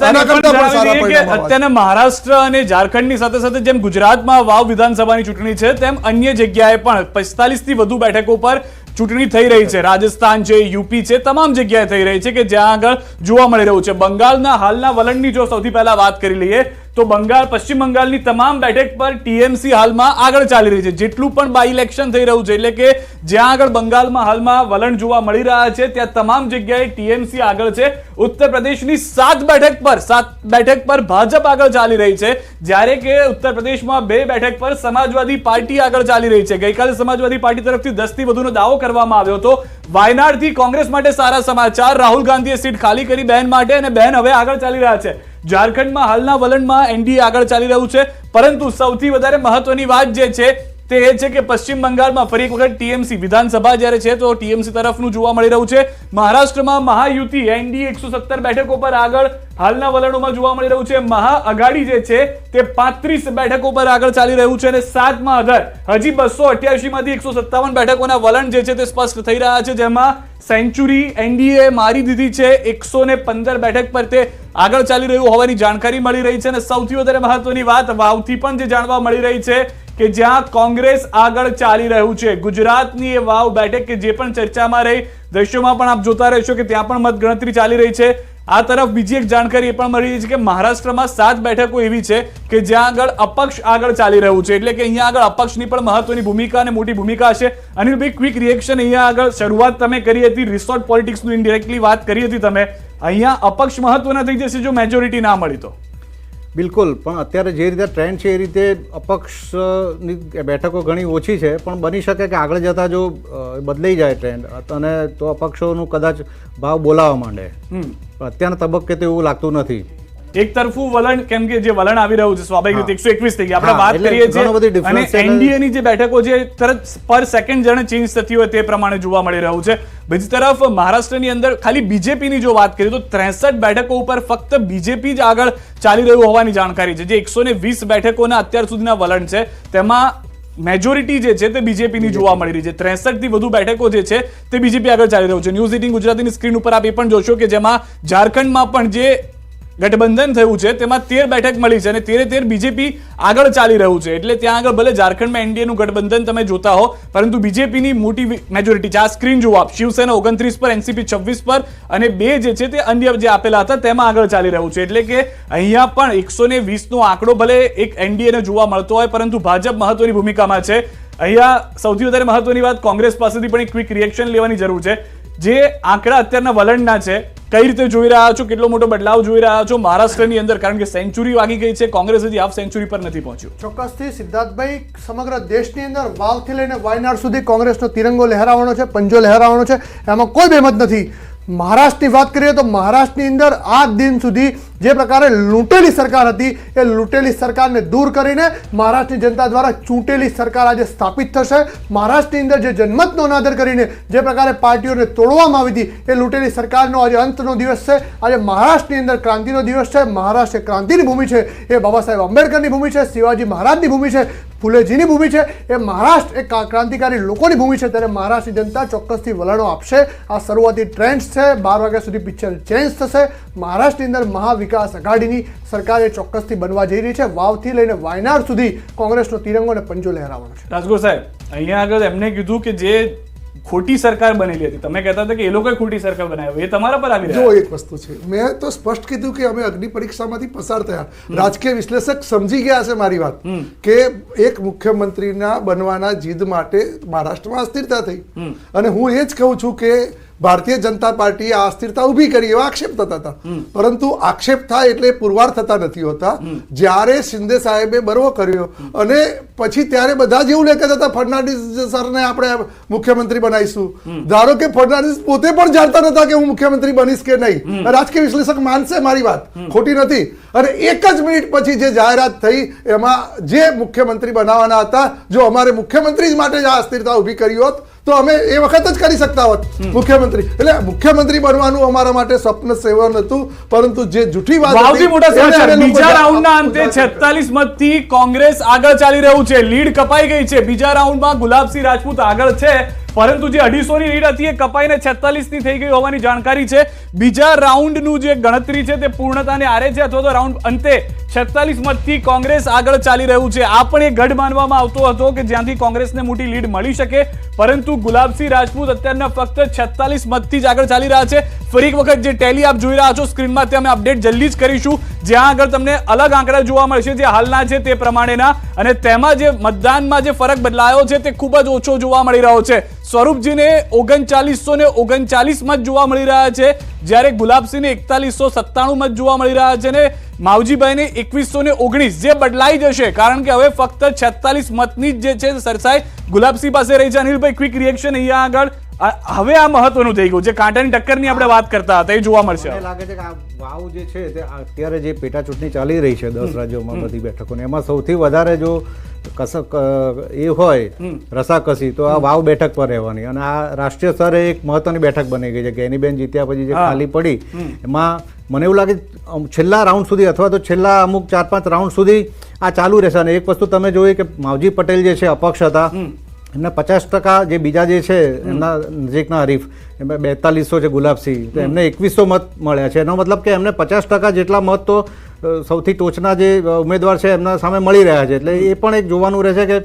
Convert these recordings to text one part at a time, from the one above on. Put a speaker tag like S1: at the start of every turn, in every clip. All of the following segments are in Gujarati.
S1: પરિણામ
S2: મહારાષ્ટ્ર અને ઝારખંડની સાથે સાથે જેમ ગુજરાતમાં વાવ વિધાનસભાની ચૂંટણી છે તેમ અન્ય જગ્યાએ પણ 45 થી વધુ બેઠકો પર ચૂંટણી થઈ રહી છે. રાજસ્થાન છે યુપી છે તમામ જગ્યાએ થઈ રહી છે કે જ્યાં આગળ જોવા મળી રહ્યું છે. બંગાળના હાલના વલણની જો સૌથી પહેલા વાત કરી લઈએ તો બંગાળ, પશ્ચિમ બંગાળની તમામ બેઠક પર ટીએમસી હાલમાં આગળ ચાલી રહી છે. જેટલું પણ બાય ઇલેક્શન થઈ રહ્યું છે, એટલે કે જ્યાં આગળ બંગાળમાં હાલમાં વલણ જોવા મળી રહ્યા છે, ત્યાં તમામ જગ્યાએ ટીએમસી આગળ છે. ઉત્તર પ્રદેશની સાત બેઠક પર, સાત બેઠક પર ભાજપ આગળ ચાલી રહી છે. જ્યારે કે ઉત્તર પ્રદેશમાં બે બેઠક પર સમાજવાદી પાર્ટી આગળ ચાલી રહી છે. ગઈકાલે સમાજવાદી પાર્ટી તરફથી દસથી વધુનો દાવો કરવામાં આવ્યો હતો. વાયનાડથી કોંગ્રેસ માટે સારા સમાચાર. રાહુલ ગાંધીએ સીટ ખાલી કરી બહેન માટે અને બહેન હવે આગળ ચાલી રહ્યા છે. ઝારખંડમાં હાલના વલણમાં એનડીએ આગળ ચાલી રહ્યું છે. પરંતુ સૌથી વધારે મહત્વની વાત જે છે તે એ છે કે પશ્ચિમ બંગાળમાં ફરી એક વખત ટીએમસી વિધાનસભા જ્યારે છે, તો ટીએમસી તરફનું જોવા મળી રહ્યું છે. મહારાષ્ટ્રમાં મહાયુતિ, એનડીએ એકસો સત્તર બેઠકો પર આગળ. હાલના વલણોમાં જોવા મળી રહ્યું છે મહાઅઘાડી જે છે, તે પાંત્રીસ બેઠકો પર આગળ ચાલી રહ્યું છે અને સાતમાં આધાર હજી બસો અઠ્યાસી માંથી એકસો સત્તાવન બેઠકોના વલણ જે છે, તે સ્પષ્ટ થઈ રહ્યા છે, જેમાં સેન્ચુરી, એનડીએ, મારી દીધી છે, એકસો ને પંદર બેઠક પર તે આગળ ચાલી રહ્યું હોવાની જાણકારી મળી રહી છે અને સૌથી વધારે મહત્વની વાત વાવથી પણ જે જાણવા મળી રહી છે કે જ્યાં કોંગ્રેસ આગળ ચાલી રહ્યું છે. ગુજરાતની એ વાવ બેઠક કે જે પણ ચર્ચામાં રહી, દ્રશ્યોમાં પણ આપ જોતા રહેશો કે ત્યાં પણ મતગણતરી ચાલી રહી છે. આ તરફ બીજી એક જાણકારી એ પણ મળી રહી છે કે મહારાષ્ટ્રમાં સાત બેઠકો એવી છે કે જ્યાં આગળ અપક્ષ આગળ ચાલી રહ્યું છે. એટલે કે અહીંયા આગળ અપક્ષની પણ મહત્વની ભૂમિકા અને મોટી ભૂમિકા છે. અનિલભાઈ ક્વિક રિએક્શન અહીંયા આગળ, શરૂઆત તમે કરી હતી રિસોર્ટ પોલિટિક્સનું ઇન્ડિરેક્ટલી વાત કરી હતી તમે. અહીંયા અપક્ષ મહત્વના થઈ જશે જો મેજોરિટી ના મળી તો.
S3: બિલકુલ પણ અત્યારે જે રીતે ટ્રેન્ડ છે એ રીતે અપક્ષની બેઠકો ઘણી ઓછી છે પણ બની શકે કે આગળ જતાં જો બદલાઈ જાય ટ્રેન્ડ અને તો અપક્ષોનું કદાચ ભાવ બોલાવવા માંડે.
S2: હમ.
S3: અત્યારના તબક્કે તો એવું લાગતું નથી.
S2: એક તરફું વલણ કેમ કે જે વલણ આવી રહ્યું છે સ્વાભાવિક રીતે એકસો એકવીસ થઈ ગયા. આપણે વાત કરીએ છીએ અને
S3: difference
S2: એનડીએ ની. જે બેઠકો છે તરત પર સેકન્ડ જણે ચેન્જ થતી હોય તે પ્રમાણે જોવા મળી રહ્યું છે. બીજી તરફ મહારાષ્ટ્રની અંદર ખાલી બીજેપીની જો વાત કરીએ તો ત્રેસઠ બેઠકો ઉપર ફક્ત બીજેપી જ આગળ ચાલી રહ્યું હોવાની જાણકારી છે. જે એકસો ને વીસ બેઠકોના અત્યાર સુધીના વલણ છે તેમાં મેજોરિટી જે છે તે બીજેપીની જોવા મળી રહી છે. ત્રેસઠથી વધુ બેઠકો જે છે તે બીજેપી આગળ ચાલી રહ્યું છે. ન્યૂઝ એટીન ગુજરાતીની સ્ક્રીન ઉપર આપ એ પણ જોશો કે જેમાં ઝારખંડમાં પણ જે ગઠબંધન થયું છે, તેમાં તેર બેઠક મળી છે અને તેરે તેર બીજેપી આગળ ચાલી રહ્યું છે. એટલે ત્યાં આગળ ભલે ઝારખંડમાં એનડીએનું ગઠબંધન તમે જોતા હો, પરંતુ બીજેપીની મોટી મેજોરિટી આ સ્ક્રીન આપ. શિવસેના ઓગણત્રીસ પર એનસીપી છવ્વીસ પર અને બે જે છે તે અન્ય જે આપેલા હતા, તેમાં આગળ ચાલી રહ્યું છે. એટલે કે અહીંયા પણ એકસો ને વીસનો આંકડો ભલે એક એનડીએને જોવા મળતો હોય, પરંતુ ભાજપ મહત્વની ભૂમિકામાં છે. અહીંયા સૌથી વધારે મહત્વની વાત કોંગ્રેસ પાસેથી પણ એક ક્વિક રિએક્શન લેવાની જરૂર છે. જે આંકડા અત્યારના વલણના છે કઈ રીતે જોઈ રહ્યા છો? કેટલો મોટો બદલાવ જોઈ રહ્યા છો મહારાષ્ટ્રની અંદર? કારણ કે સેન્ચુરી વાગી ગઈ છે, કોંગ્રેસ હજી હાફ સેન્ચુરી પર નથી પહોંચ્યું.
S1: ચોક્કસથી સિદ્ધાર્થભાઈ, સમગ્ર દેશની અંદર વાલથી લઈને વાયનાડ સુધી કોંગ્રેસનો તિરંગો લહેરાવાનો છે, પંજો લહેરાવાનો છે. એમાં કોઈ બેમત નથી. મહારાષ્ટ્રની વાત કરીએ તો મહારાષ્ટ્રની અંદર આ દિન સુધી જે પ્રકારે લૂંટેલી સરકાર હતી, એ લૂંટેલી સરકારને દૂર કરીને મહારાષ્ટ્રની જનતા દ્વારા ચૂંટેલી સરકાર આજે સ્થાપિત થશે. મહારાષ્ટ્રની અંદર જે જનમતનો અનાદર કરીને જે પ્રકારે પાર્ટીઓને તોડવામાં આવી હતી, એ લૂંટેલી સરકારનો આજે અંતનો દિવસ છે. આજે મહારાષ્ટ્રની અંદર ક્રાંતિનો દિવસ છે. મહારાષ્ટ્ર ક્રાંતિની ભૂમિ છે. એ બાબા સાહેબ આંબેડકરની ભૂમિ છે. શિવાજી મહારાજની ભૂમિ છે. ફુલેજીની ભૂમિ છે. એ મહારાષ્ટ્ર એ ક્રાંતિકારી લોકોની ભૂમિ છે. ત્યારે મહારાષ્ટ્રની જનતા ચોક્કસથી વલણો આપશે. આ શરૂઆતી ટ્રેન્ડ્સ છે. બાર વાગ્યા સુધી પિક્ચર ચેન્જ થશે. મહારાષ્ટ્રની અંદર મહાવિકાસ અઘાડીની સરકારે ચોક્કસથી બનવા જઈ રહી છે. વાવથી લઈને વાયનાડ સુધી કોંગ્રેસનો તિરંગો અને પંજો લહેરાવાનો છે.
S2: રાજગોર સાહેબ અહીંયા આગળ એમને કીધું કે જે ખોટી સરકાર બનેલી હતી. તમે કહેતા હતા કે એ લોકોએ ખોટી સરકાર બનાવી એ તમારા પર આવી
S4: જો એક વસ્તુ છે. મેં તો સ્પષ્ટ કીધું કે અમે અગ્નિ પરીક્ષામાંથી પસાર થયા. રાજકીય વિશ્લેષક સમજી ગયા છે મારી વાત કે એક મુખ્યમંત્રીના બનવાના જીદ માટે મહારાષ્ટ્રમાં અસ્થિરતા થઈ. અને હું એ જ કહું છું કે ભારતીય જનતા પાર્ટીએ આ અસ્થિરતા ઊભી કરી એવા આક્ષેપ થતા હતા. પરંતુ આક્ષેપ થાય એટલે પુરવાર થતા નથી હોતા. જ્યારે શિંદે સાહેબે બરવો કર્યો અને પછી ત્યારે બધા જ એવું લેખતા હતા ફડનાવીસ સરને આપણે મુખ્યમંત્રી બનાવીશું. ધારો કે ફડનાવીસ પોતે પણ જાણતા નતા કે હું મુખ્યમંત્રી બનીશ કે નહીં. રાજકીય વિશ્લેષક માનશે મારી વાત. ખોટી નથી. અને એક જ મિનિટ પછી જે જાહેરાત થઈ એમાં જે મુખ્યમંત્રી બનાવવાના હતા જો અમારે મુખ્યમંત્રી જ માટે જ આ અસ્થિરતા ઊભી કરી હોત તો અમે એ વખત જ કરી શકતા હોત મુખ્યમંત્રી. એટલે મુખ્યમંત્રી બનવાનું અમારા માટે સ્વપ્ન સેવન હતું પરંતુ જે જૂઠી વાત
S2: બીજા રાઉન્ડના અંતે છેતાલીસ મતથી કોંગ્રેસ આગળ ચાલી રહ્યું છે. લીડ કપાઈ ગઈ છે. બીજા રાઉન્ડમાં ગુલાબસિંહ રાજપૂત આગળ છે. પરંતુ જે અઢીસોની લીડ હતી એ કપાઈને છેતાલીસની થઈ ગઈ હોવાની જાણકારી છે. બીજા રાઉન્ડનું જે ગણતરી છે તે પૂર્ણતાને આરે છે અથવા તો રાઉન્ડ અંતે છેતાલીસ મતથી કોંગ્રેસ આગળ ચાલી રહ્યું છે. આ પણ એ ગઢ માનવામાં આવતો હતો કે જ્યાંથી કોંગ્રેસને મોટી લીડ મળી શકે, પરંતુ ગુલાબસિંહ રાજપૂત અત્યારના ફક્ત છેતાલીસ મતથી જ આગળ ચાલી રહ્યા છે. ફરી એક વખત જે ટેલી આપ જોઈ રહ્યા છો સ્ક્રીનમાં તે અમે અપડેટ જલ્દી જ કરીશું. જ્યાં આગળ તમને અલગ આંકડા જોવા મળશે જે હાલના છે તે પ્રમાણેના અને તેમાં જે મતદાનમાં જે ફરક બદલાયો છે તે ખૂબ જ ઓછો જોવા મળી રહ્યો છે. સ્વરૂપજીને ઓગણચાલીસો ને ઓગણચાલીસ મત જોવા મળી રહ્યા છે. જ્યારે ગુલાબસિંહને એકતાલીસો સત્તાણું મત જોવા મળી રહ્યા છે ને માવજીભાઈને એકવીસો ને ઓગણીસ જે બદલાઈ જશે. કારણ કે હવે ફક્ત છેતાલીસ મતની જ જે છે સરસાઈ ગુલાબસિંહ પાસે રહી છે. અનિલભાઈ ક્વિક રિએક્શન અહીંયા આગળ. હવે આ મહત્વનું થઈ ગયું જે કાંટાની ટક્કરની આપણે વાત કરતા હતા. એ જોવા મળશે.
S3: લાગે છે કે આ વાવ જે છે તે અત્યારે જે પેટા ચૂંટણી ચાલી રહી છે દસ રાજ્યોમાં બધી બેઠકોને એમાં સૌથી વધારે જો કસક એ હોય રસાકસી તો આ વાવ બેઠક પર રહેવાની. અને આ રાષ્ટ્રીય સ્તરે એક મહત્વની બેઠક બની ગઈ છે ગેનીબેન જીત્યા પછી જે ખાલી પડી એમાં મને એવું લાગે છેલ્લા રાઉન્ડ સુધી અથવા તો છેલ્લા અમુક ચાર પાંચ રાઉન્ડ સુધી આ ચાલુ રહેશે. અને એક વસ્તુ તમે જોઈ કે માવજી પટેલ જે છે અપક્ષ હતા એમને પચાસ ટકા જે બીજા જે છે એમના નજીકના હરીફ એમાં બેતાલીસો છે ગુલાબસિંહ તો એમને એકવીસો મત મળ્યા છે. એનો મતલબ કે એમને પચાસ ટકા જેટલા મત તો સૌથી ટોચના જે ઉમેદવાર છે એમના સામે મળી રહ્યા છે. એટલે એ પણ એક જોવાનું રહેશે કે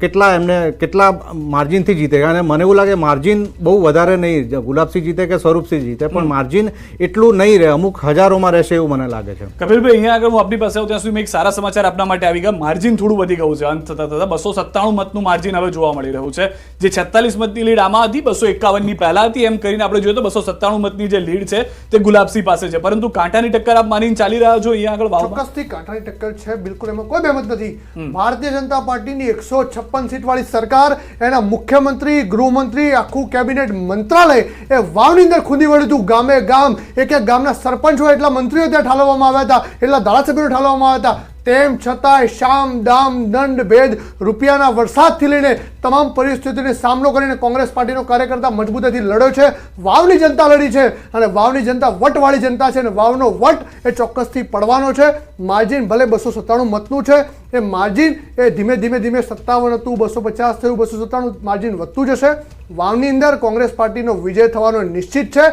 S3: કેટલા એમને કેટલા માર્જિનથી જીતે? અને મને એવું લાગે માર્જિન બહુ વધારે નહીં. ગુલાબસિંહ જીતે કે સ્વરૂપસિંહ જીતે? પણ માર્જિન એટલું નહીં રહે. અમુક હજારોમાં રહેશે એવું મને લાગે છે.
S2: કપિલભાઈ અહીંયા આગળ હું આપની પાસે આવું ત્યાં સુધી મેં એક સારા સમાચાર આપના માટે આવી ગયા. માર્જિન થોડું વધી ગયું છે. અંત થતા થતા બસો સત્તાણું મતનું માર્જિન હવે જોવા મળી રહ્યું છે. જે છેતાલીસ મતની લીડ આમાં હતી બસો એકાવનની પહેલા હતી. એમ કરીને આપણે જોઈએ તો બસો સત્તાણું મતની જે લીડ છે તે ગુલાબસિંહ પાસે છે. પરંતુ કાંટાની ટક્કર આપ માનીને ચાલી રહ્યા છો અહીંયા આગળ
S1: ચોક્કસથી કાંટાની ટક્કર છે. બિલકુલ એમાં કોઈ બહેમત નથી. ભારતીય જનતા પાર્ટીની એકસો છપ્પન સીટવાળી સરકાર એના મુખ્યમંત્રી, ગૃહમંત્રી, આખું કેબિનેટ મંત્રાલય એ વાવની અંદર ખૂંદી વળ્યું હતું. ગામે ગામ, એક એક ગામના સરપંચ હોય એટલા મંત્રીઓ ત્યાં ઠાલવવામાં આવ્યા હતા, એટલા ધારાસભ્યો ઠાલવવામાં આવ્યા હતા. તેમ છતાંય શામ, દામ, દંડ, ભેદ રૂપિયાના વરસાદથી લઈને તમામ પરિસ્થિતિનો સામનો કરીને કોંગ્રેસ પાર્ટીનો કાર્યકર્તા મજબૂતીથી લડ્યો છે. વાવની જનતા લડી છે અને વાવની જનતા વટવાળી જનતા છે અને વાવનો વટ એ ચોક્કસથી પડવાનો છે. માર્જિન ભલે બસો સત્તાણું મતનું છે એ માર્જિન એ ધીમે ધીમે ધીમે સત્તાવન હતું બસો પચાસ થયું બસો સત્તાણું માર્જિન વધતું જશે. વાવની અંદર કોંગ્રેસ પાર્ટીનો વિજય થવાનો નિશ્ચિત છે.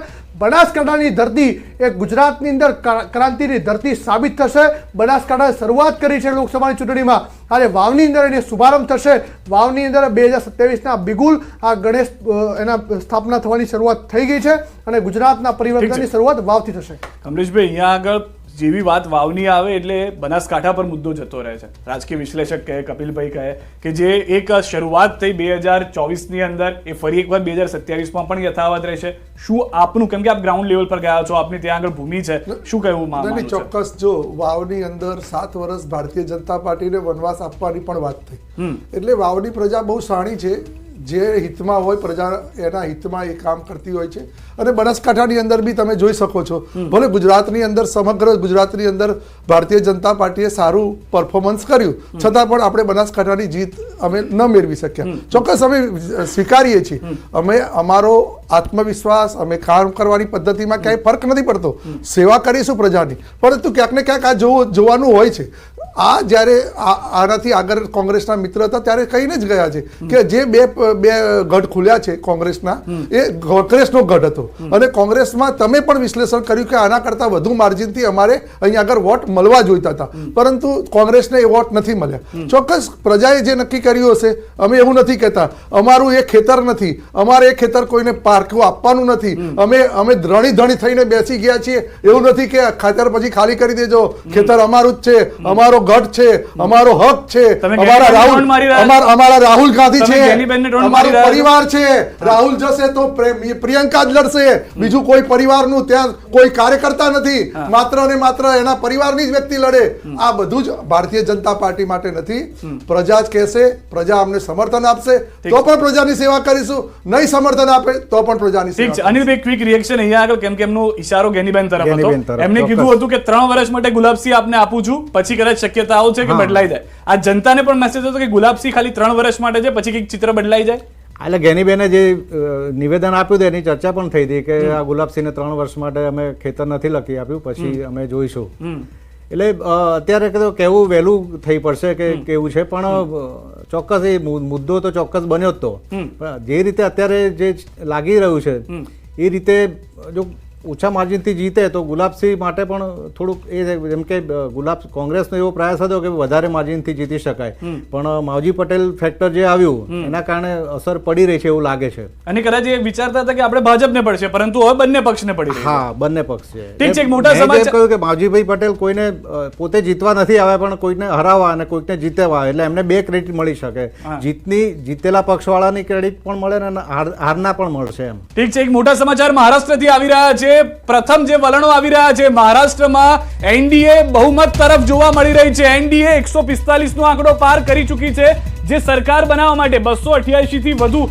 S1: બનાસકાંઠાની ધરતી એ ગુજરાતની અંદર ક્રાંતિની ધરતી સાબિત થશે. બનાસકાંઠાએ શરૂઆત કરી છે લોકસભાની ચૂંટણીમાં. અને વાવની અંદર એની શુભારંભ થશે. વાવની અંદર બે હજાર સત્યાવીસના બિગુલ આ ગણેશ એના સ્થાપના થવાની શરૂઆત થઈ ગઈ છે અને ગુજરાતના પરિવર્તનની શરૂઆત વાવથી થશે.
S2: કમલેશભાઈ અહીંયા આગળ જેવી વાત વાવની આવે એટલે બનાસકાંઠા પર મુદ્દો જતો રહે છે. રાજકીય વિશ્લેષક કહે કપિલભાઈ કહે કે જે એક શરૂઆત થઈ બે હજાર ચોવીસની અંદર એ ફરી એકવાર બે હજાર સત્યાવીસમાં પણ યથાવત રહેશે. શું આપનું કેમ કે આપ ગ્રાઉન્ડ લેવલ પર ગયા છો આપની ત્યાં આગળ ભૂમિ છે. શું કહેવું મા-
S4: નહીં, નહીં,
S2: માનવું છે?
S4: ચોક્કસ જો વાવની અંદર સાત વર્ષ ભારતીય જનતા પાર્ટીને વનવાસ આપવાની પણ વાત થઈ. એટલે વાવની પ્રજા બહુ સાણી છે. જે હિતમાં હોય પ્રજા એના હિતમાં એ કામ કરતી હોય છે. અને બનાસકાંઠાની અંદર બી તમે જોઈ શકો છો. ભલે ગુજરાતની અંદર સમગ્ર ગુજરાતની અંદર ભારતીય જનતા પાર્ટીએ સારું પરફોર્મન્સ કર્યું. છતાં પણ આપણે બનાસકાંઠાની જીત અમે ન મેળવી શક્યા. ચોક્કસ અમે સ્વીકારીએ છીએ. અમે અમારો આત્મવિશ્વાસ અમે કામ કરવાની પદ્ધતિમાં ક્યાંય ફરક નથી પડતો. સેવા કરીશું પ્રજાની. પરંતુ ક્યાંક ને ક્યાંક આ જોવું જોવાનું હોય છે. આ જ્યારે આનાથી આગળ કોંગ્રેસના મિત્ર હતા ત્યારે કહીને જ ગયા છે કે જે બે બે ગઢ ખુલ્યા છે કોંગ્રેસના, એ કોંગ્રેસનો ગઢ હતો. અને કોંગ્રેસમાં તમે પણ વિશ્લેષણ કર્યું કે આના કરતાં વધુ માર્જિનથી અમારે અહીંયા આગળ વોટ મળવા જોઈતા હતા. પરંતુ કોંગ્રેસને એ વોટ નથી મળ્યા. ચોક્કસ પ્રજાએ જે નક્કી કર્યું હશે, અમે એવું નથી કહેતા. અમારું એ ખેતર નથી. અમારે એ ખેતર કોઈને પાર્કવું આપવાનું નથી. અમે અમે ધણી ધણી થઈને બેસી ગયા છીએ. એવું નથી કે ખાતર પછી ખાલી કરી દેજો. ખેતર અમારું જ છે. અમારો ગઢ છે અમારો હક છે અમારા રાહુલ? અમારા અમારા રાહુલ ગાંધી છે અમારો? પરિવાર છે. રાહુલ જશે તો પ્રિયંકા જ લડશે. બીજું કોઈ પરિવારનું ત્યાં કોઈ કાર્યકર્તા નથી. માત્ર ને માત્ર એના પરિવારની જ વ્યક્તિ લડે. આ બધું જ ભારતીય જનતા પાર્ટી માટે નથી. પ્રજા જ કહેશે પ્રજા અમને સમર્થન આપશે. તો પણ પ્રજાની સેવા કરીશું. નહીં સમર્થન આપે તો પણ પ્રજાની
S2: ઠીક છે. અનિલભાઈ ક્વિક રિએક્શન અહીંયા આગળ કેમ કે એમનો ઈશારો ગેનીબેન તરફ હતો. એમને કીધું હતું કે ત્રણ વર્ષ માટે ગુલાબસિંહ આપને આપું છું. પછી કદાચ શક્યતાઓ છે કે. બદલાઈ જાય? આ જનતાને પણ મેસેજ હતો કે ગુલાબસિંહ ખાલી ત્રણ વર્ષ માટે છે પછી કંઈક ચિત્ર બદલાઈ જાય?
S3: એટલે ગેનીબેને જે નિવેદન આપ્યું હતું એની ચર્ચા પણ થઈ હતી કે આ ગુલાબસિંહને ત્રણ વર્ષ માટે અમે ખેતર નથી લખી આપ્યું પછી અમે જોઈશું. એટલે અત્યારે તો કહેવું વહેલું થઈ પડશે કે કેવું છે પણ ચોક્કસ એ મુદ્દો તો ચોક્કસ બન્યો જ તો. જે રીતે અત્યારે જે લાગી રહ્યું છે એ રીતે જો ઓછા માર્જિનથી જીતે તો ગુલાબસિંહ માટે પણ થોડુંક એ છે, જેમ કે ગુલાબ કોંગ્રેસનો એવો પ્રયાસ હતો કે વધારે માર્જિનથી જીતી શકાય. પણ માવજી પટેલ ફેક્ટર જે આવ્યું એના કારણે અસર પડી રહી છે એવું લાગે છે.
S2: અને કદાચ એ વિચારતા હતા કે આપણે ભાજપને પડશે પરંતુ હવે બંને પક્ષને પડી
S3: હા બંને પક્ષ છે.
S2: ઠીક છે, મોટા સમાચાર-
S3: કહ્યું કે માવજીભાઈ પટેલ કોઈને પોતે જીતવા નથી આવ્યા પણ કોઈને હરાવવા અને કોઈકને જીતવા એટલે એમને બે ક્રેડિટ મળી શકે. જીતની જીતેલા પક્ષવાળાની ક્રેડિટ પણ મળે ને અને હારના પણ મળશે એમ.
S2: ઠીક છે એક મોટા સમાચાર મહારાષ્ટ્રથી આવી રહ્યા છે. પ્રથમ જે વલણો આવી રહ્યા છે મહારાષ્ટ્રમાં, એનડીએ બહુમત તરફ જોવા મળી રહી છે. એનડીએ એકસો પિસ્તાલીસ નો આંકડો પાર કરી ચૂકી છે. જે સરકાર બનાવવા માટે બસો અઠ્યાસી થી વધુ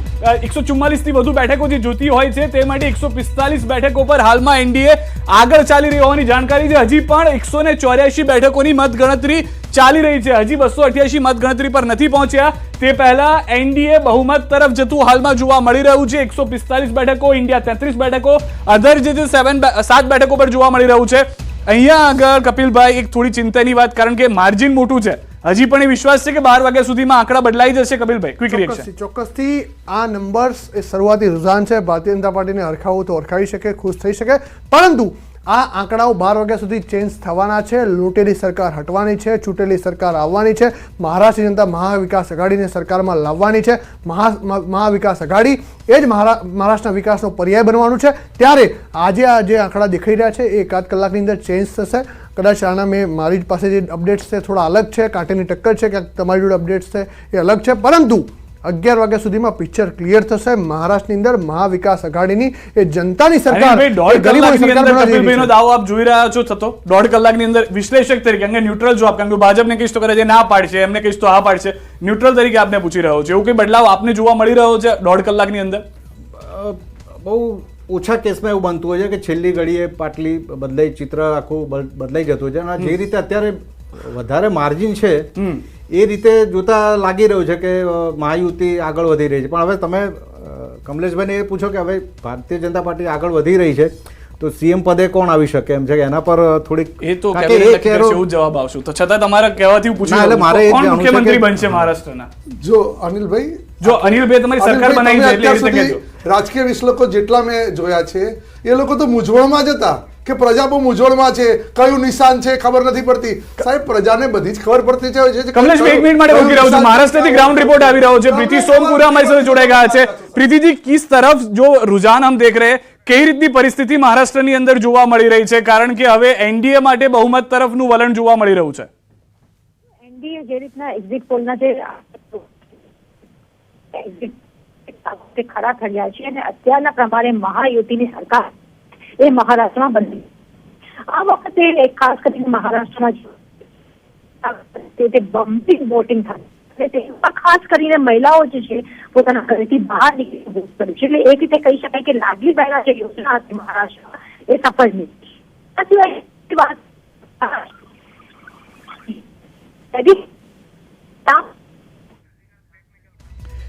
S2: એકસો ચુમ્માલીસથી વધુ બેઠકો જે જોતી હોય છે, તે માટે એકસો પિસ્તાલીસ બેઠકો પર હાલમાં એનડીએ આગળ ચાલી રહી હોવાની જાણકારી છે. હજી પણ એકસો ને ચોર્યાસી બેઠકોની મતગણતરી ચાલી રહી છે. હજી બસો અઠ્યાસી મતગણતરી પર નથી પહોંચ્યા. તે પહેલા એનડીએ બહુમત તરફ જતું હાલમાં જોવા મળી રહ્યું છે. એકસો પિસ્તાલીસ બેઠકો, ઇન્ડિયા તેત્રીસ બેઠકો, અધર જે છે સેવન સાત બેઠકો પર જોવા મળી રહ્યું છે. અહીંયા આગળ કપિલભાઈ એક થોડી ચિંતાની વાત, કારણ કે માર્જિન મોટું છે. હજી પણ એ વિશ્વાસ છે કે બાર વાગ્યા સુધીમાં આંકડા બદલાઈ જશે કપિલભાઈ? ક્વિક રિએક્શન
S1: ચોક્કસથી આ નંબર્સ એ શરૂઆતી રુઝાન છે. ભારતીય જનતા પાર્ટીને હરખાવું તો હરખાવી શકે, ખુશ થઈ શકે. પરંતુ આ આંકડાઓ બાર વાગ્યા સુધી ચેન્જ થવાના છે. લૂંટેલી સરકાર હટવાની છે, ચૂંટેલી સરકાર આવવાની છે. મહારાષ્ટ્ર જનતા મહાવિકાસ આઘાડીને સરકારમાં લાવવાની છે. મહા મહા- મહાવિકાસ આઘાડી એ જ મહારા, મહારાષ્ટ્રના વિકાસનો પર્યાય બનવાનું છે. ત્યારે આજે આ જે આંકડા દેખાઈ રહ્યા છે, એ એકાદ કલાકની અંદર ચેન્જ થશે. કદાચ આના મેં મારી પાસે જે અપડેટ્સ છે, થોડા અલગ છે. કાંટેની ટક્કર છે ક્યાંક તમારી જોડે અપડેટ્સ છે, એ અલગ છે. પરંતુ અગિયાર વાગ્યા સુધીમાં પિક્ચર ક્લિયર થશે. મહારાષ્ટ્રની અંદર મહાવિકાસ આઘાડીની એ જનતાની સરકાર.
S2: દાવો આપ જોઈ રહ્યા છો થતો દોઢ કલાકની અંદર વિશ્લેષક તરીકે અંગે ન્યુટ્રલ જો આપ કારણ કે ભાજપને કહીશ તો કરે છે ના પાડશે એમને કહીશ તો હા પાડશે. ન્યુટ્રલ તરીકે આપને પૂછી રહ્યો છે. એવું કઈ બદલાવ આપને જોવા મળી રહ્યો છે દોઢ કલાકની અંદર?
S3: બહુ ઓછા કેસમાં એવું બનતું હોય છે કે છેલ્લી ઘડીએ પાટલી બદલાઈ ચિત્ર આખું બદલાઈ જતું હોય છે. અને જે રીતે અત્યારે વધારે માર્જિન છે એ રીતે જોતા લાગી રહ્યું છે કે મહાયુતિ આગળ વધી રહી છે. પણ હવે તમે કમલેશભાઈને એ પૂછો કે હવે ભારતીય જનતા પાર્ટી આગળ વધી રહી છે તો સીએમ પદે કોણ આવી શકે એમ છે કે એના પર થોડીક
S2: એ તો એવું જવાબ આવશું. તો છતાં તમારા કહેવાથી
S3: પૂછ્યું એટલે મારે એ
S2: કોણ મુખ્યમંત્રી બનશે મહારાષ્ટ્રના?
S4: જો અનિલભાઈ
S2: જો અનિલભાઈ તમારી સરકાર બનાવી છે એટલે
S4: રાજકીય વિશ્લેષકો જેટલા મેં જોયા છે એ લોકો તો મૂંઝવણમાં જ હતા. કે પ્રજા બહુ મૂંઝવણમાં છે કયું નિશાન છે ખબર નથી પડતી. સાહેબ પ્રજાને બધી જ ખબર પડતી છે
S2: કમલેશ એક મિનિટ માટે ઊભી રહ્યો છું. મહારાષ્ટ્રથી ગ્રાઉન્ડ રિપોર્ટ આવી રહ્યો છે. પ્રીતિ સોમપુરા અમારી સાથે જોડાઈ ગયા છે. પ્રીતિજી કિસ તરફ જો રુઝાન હમ દેખ રહે કઈ રીતની પરિસ્થિતિ મહારાષ્ટ્રની અંદર જોવા મળી રહી છે? કારણ કે હવે એનડીએ માટે બહુમત તરફનું વલણ જોવા મળી રહ્યું છે.
S5: એનડીએ જે રીતના એક્ઝિટ પોલના જે ખરા ઠર્યા છે અને અત્યારના પ્રમાણે મહાયુતિની સરકાર એ મહારાષ્ટ્રમાં બની આ વખતે ખાસ કરીને મહારાષ્ટ્રમાં તે બમ્પિંગ વોટિંગ થાય તેમાં ખાસ કરીને મહિલાઓ જે છે, પોતાના ઘરેથી બહાર નીકળી વોટ કર્યું છે. એટલે એક રીતે કહી શકાય કે લાગલી બહેરા જે યોજના હતી મહારાષ્ટ્રમાં, એ સફળ નીકળી. આ સિવાય વાત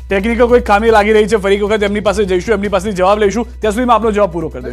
S2: ટેકનિકલ કોઈ ખામી લાગી રહી છે ફરી વખત એમની પાસે જઈશું એમની પાસે જવાબ લઈશું. ત્યાં સુધીમાં આપનો જવાબ પૂરો કરી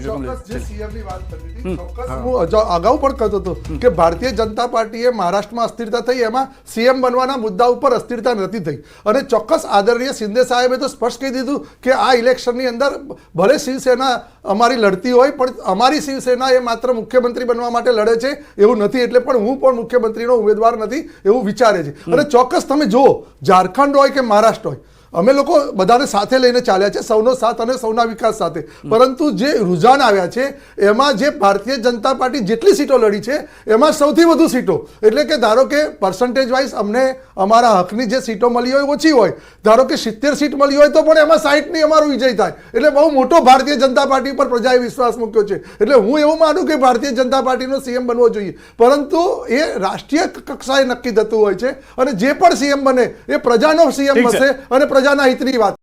S4: ચોક્કસ હું. અગાઉ પણ કહેતો હતો કે ભારતીય જનતા પાર્ટીએ મહારાષ્ટ્રમાં અસ્થિરતા થઈ એમાં સીએમ બનવાના મુદ્દા ઉપર અસ્થિરતા નથી થઈ. અને ચોક્કસ આદરણીય શિંદે સાહેબે તો સ્પષ્ટ કહી દીધું કે આ ઇલેક્શનની અંદર ભલે શિવસેના અમારી લડતી હોય પણ અમારી શિવસેના એ માત્ર મુખ્યમંત્રી બનવા માટે લડે છે એવું નથી એટલે પણ હું પણ મુખ્યમંત્રીનો ઉમેદવાર નથી એવું વિચારે છે. અને ચોક્કસ તમે જુઓ ઝારખંડ હોય કે મહારાષ્ટ્ર હોય અમે લોકો બધાને સાથે લઈને ચાલ્યા છે સૌનો સાથ અને સૌના વિકાસ સાથે. પરંતુ જે રુઝાન આવ્યા છે એમાં જે ભારતીય જનતા પાર્ટી જેટલી સીટો લડી છે એમાં સૌથી વધુ સીટો. એટલે કે ધારો કે પર્સન્ટેજ વાઇઝ અમને અમારા હકની જે સીટો મળી હોય ઓછી હોય. ધારો કે સિત્તેર સીટ મળી હોય તો પણ એમાં સાઈઠની અમારો વિજય થાય. એટલે બહુ મોટો ભારતીય જનતા પાર્ટી પર પ્રજાએ વિશ્વાસ મૂક્યો છે. એટલે હું એવું માનું કે ભારતીય જનતા પાર્ટીનો સીએમ બનવો જોઈએ. પરંતુ એ રાષ્ટ્રીય કક્ષાએ નક્કી થતું હોય છે અને જે પણ સીએમ બને એ પ્રજાનો સીએમ બનશે અને પ્રજાના હિતની વાત